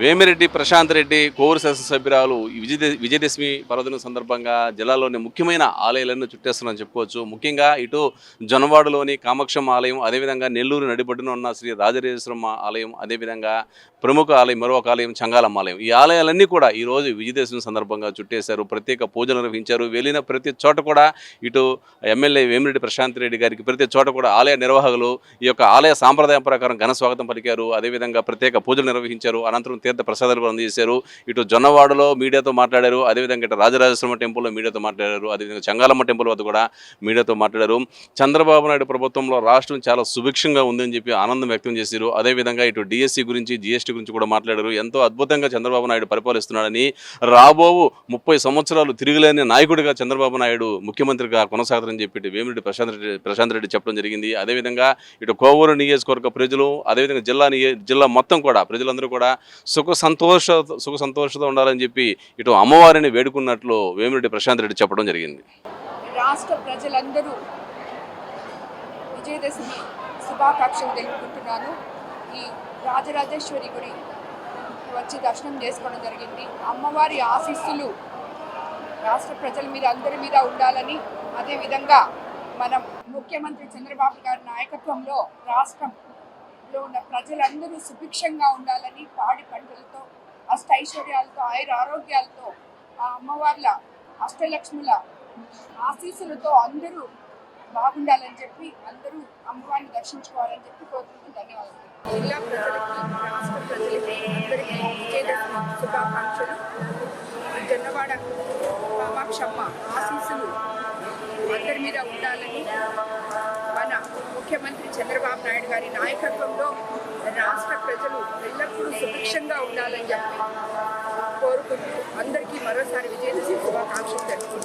వేమిరెడ్డి ప్రశాంత్ రెడ్డి కోవూరు శాసనసభ్యురాలు విజయ విజయదశమి పర్వదినం సందర్భంగా జిల్లాలోని ముఖ్యమైన ఆలయాలను చుట్టేస్తున్నారని చెప్పుకోవచ్చు. ముఖ్యంగా ఇటు జొనవాడలోని కామాక్షమ్మ ఆలయం అదేవిధంగా నెల్లూరు నడిబొడ్డున ఉన్న శ్రీ రాజరాజేశ్వరమ్మ ఆలయం అదేవిధంగా ప్రముఖ ఆలయం మరొక ఆలయం చంగాలమ్మ ఆలయం. ఈ ఆలయాలన్నీ కూడా ఈ రోజు విజయదశమి సందర్భంగా చుట్టేశారు. ప్రత్యేక పూజలు నిర్వహించారు. వెళ్ళిన ప్రతి చోట కూడా ఇటు ఎమ్మెల్యే వేమిరెడ్డి ప్రశాంత్ రెడ్డి గారికి ప్రతి చోట కూడా ఆలయ నిర్వాహకులు ఈ యొక్క ఆలయ సాంప్రదాయం ప్రకారం ఘన స్వాగతం పలికారు. అదేవిధంగా ప్రత్యేక పూజలు నిర్వహించారు. అనంతరం తీర్థ ప్రసాదాలు కూడా అందజేశారు ఇటు జొన్నవాడలో మీడియాతో మాట్లాడారు. అదేవిధంగా ఇటు రాజరాజేశ్వరమ్మ టెంపుల్లో మీడియాతో మాట్లాడారు. అదేవిధంగా చంగాలమ్మ టెంపుల్ వద్ద కూడా మీడియాతో మాట్లాడారు. చంద్రబాబు నాయుడు ప్రభుత్వంలో రాష్ట్రం చాలా సుభిక్షంగా ఉందని చెప్పి ఆనందం వ్యక్తం చేశారు. అదేవిధంగా ఇటు డిఎస్సి గురించి జిఎస్టీ గురించి కూడా మాట్లాడారు. ఎంతో అద్భుతంగా చంద్రబాబు నాయుడు పరిపాలిస్తున్నాడని రాబోవు ముప్పై సంవత్సరాలు తిరిగిలేని నాయకుడిగా చంద్రబాబు నాయుడు ముఖ్యమంత్రిగా కొనసాగుతారని చెప్పి వేమిరెడ్డి ప్రశాంత్ రెడ్డి ప్రశాంత్ రెడ్డి చెప్పడం జరిగింది. అదేవిధంగా ఇటు కోవూరు నియోజకవర్గ ప్రజలు అదేవిధంగా జిల్లా నియో జిల్లా మొత్తం కూడా ప్రజలందరూ కూడా సుఖ సంతోష సుఖ సంతోషత ఉండాలని చెప్పి ఇటు అమ్మవారిని వేడుకున్నట్లు వేమిరెడ్డి ప్రశాంత్ రెడ్డి చెప్పడం జరిగింది. రాష్ట్ర ప్రజలందరూ విజయదశమి శుభాకాంక్షలు తెలుపుకుంటున్నాను. ఈ రాజరాజేశ్వరి గుడి వచ్చి దర్శనం చేసుకోవడం జరిగింది. అమ్మవారి ఆశీస్సులు రాష్ట్ర ప్రజల మీద అందరి మీద ఉండాలని అదేవిధంగా మనం ముఖ్యమంత్రి చంద్రబాబు గారి నాయకత్వంలో రాష్ట్రం లో ఉన్న ప్రజలందరూ సుభిక్షంగా ఉండాలని పాడి పంటలతో అష్టైశ్వర్యాలతో ఆయుర ఆరోగ్యాలతో ఆ అమ్మవార్ల అష్టలక్ష్ముల ఆశీస్సులతో అందరూ బాగుండాలని చెప్పి అందరూ అమ్మవారిని దర్శించుకోవాలని చెప్పి కోరుకుంటూ ధన్యవాదాలు. జిల్లా ప్రజలకి రాష్ట్ర ప్రజలకి అందరికీ విజయదశమి శుభాకాంక్షలు. జొన్నవాడ కామాక్షమ్మ ఆశీస్సులు అందరి మీద ఉండాలని ముఖ్యమంత్రి చంద్రబాబు నాయుడు గారి నాయకత్వంలో రాష్ట్ర ప్రజలు ఎల్లప్పుడూ సుభిక్షంగా ఉండాలని చెప్పి కోరుకుంటూ అందరికీ మరోసారి విజయదశమి శుభాకాంక్షలు తెలుపుకుంటున్నాను